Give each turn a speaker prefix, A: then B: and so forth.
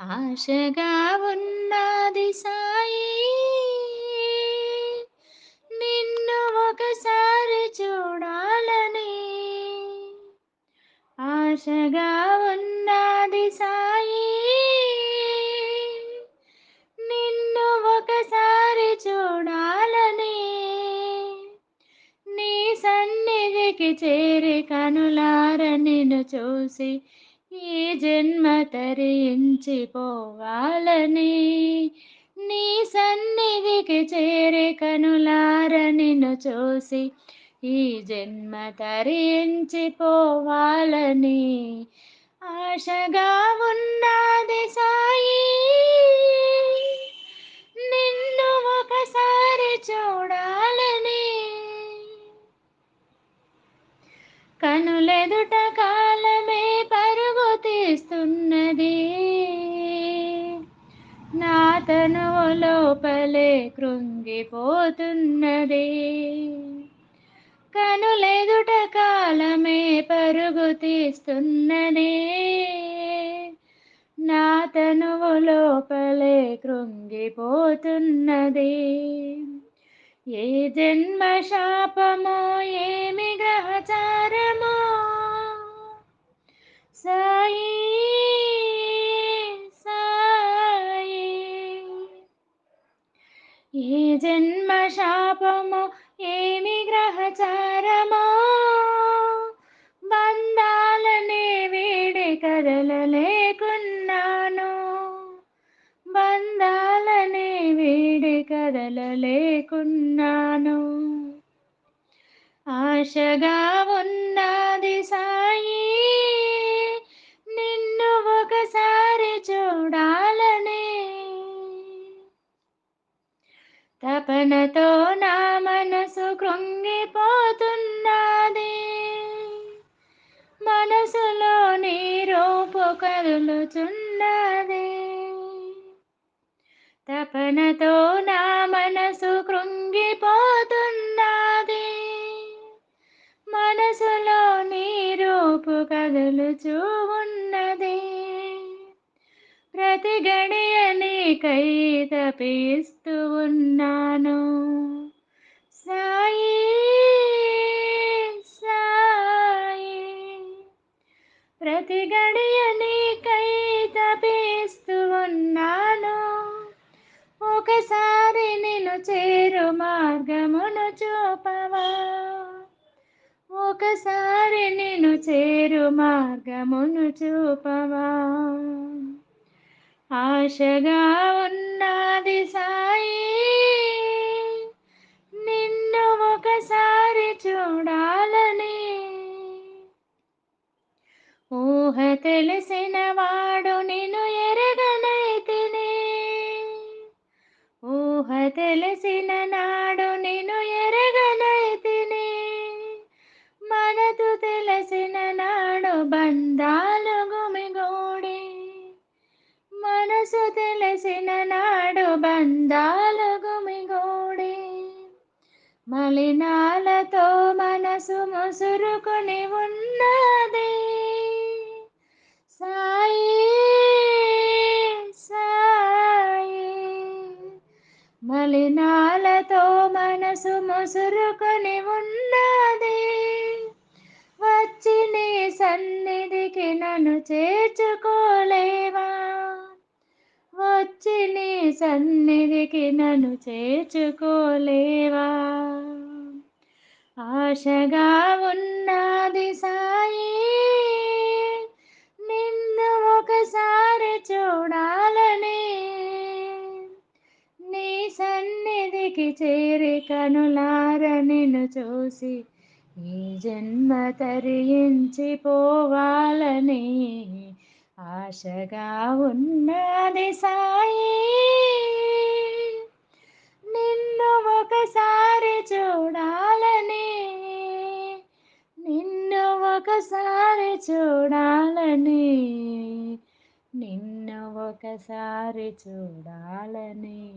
A: ఆశగా ఉన్నది సాయి. నిన్ను ఒకసారి చూడాలని. ఆశగా ఉన్నది సాయి. నిన్ను ఒకసారి చూడాలని. నీ సన్నిధికి చేరి కనులార నిన్ను చూసి ఈ జన్మ తరించిపోవాలని నీ సన్నిధికి చేరే కనులార నిన్ను చూసి ఈ జన్మ తరించిపోవాలని. ఆశగా ఉన్నది సాయి నిన్ను ఒకసారి చూడాలని. కనులెదుట లోపలే కృంగిపోతున్నది. కనులెదుట కాలమే పరుగు తీస్తున్నది. నా తనువు లోపలే కృంగిపోతున్నది. ఏ జన్మ శాపమో ఏమి గ్రహచారమో సాయి ఏ జన్మ శాపమో ఏమి గ్రహచారమో? బంధాలనే వీడి కదలలేకున్నాను. బంధాలనే వీడి కదలలేకున్నాను. ఆశగా ఉన్న తపనతో నా మనసు కృంగిపోతున్నది. మనసులో నీ రూపు కదులుచున్నది. తపనతో నా మనసు కృంగిపోతున్నది. మనసులో నీ రూపు కదులుచూ ఉన్నది. ప్రతి గడియ నీకై తపి ఉన్నాను. సాయి సాయి. ప్రతి గడియ నీకై తపిస్తూ ఉన్నాను. ఒకసారి నేను చేరు మార్గమును చూపవా. ఒకసారి నేను చేరు మార్గమును చూపవా. ఆశగా ఉన్న మనసు తెలిసిన నాడు బంధాలు గుమిగూడి మలినాలతో మనసు ముసురుకుని ఉన్నది. సాయి సాయి. మలినాలతో మనసు ముసురుకుని ఉన్నది. వచ్చి నీ సన్నిధికి నన్ను చేర్చు సన్నిధికి నన్ను చేర్చుకోలేవా? ఆశగా ఉన్నది సాయి నిన్ను ఒకసారి చూడాలని. నీ సన్నిధికి చేరి కనులార నిన్ను చూసి ఈ జన్మ తరించిపోవాలని ఆశగా ఉన్నది సాయి. నిన్ను ఒకసారి చూడాలని. నిన్ను ఒకసారి చూడాలని. నిన్ను ఒకసారి చూడాలని.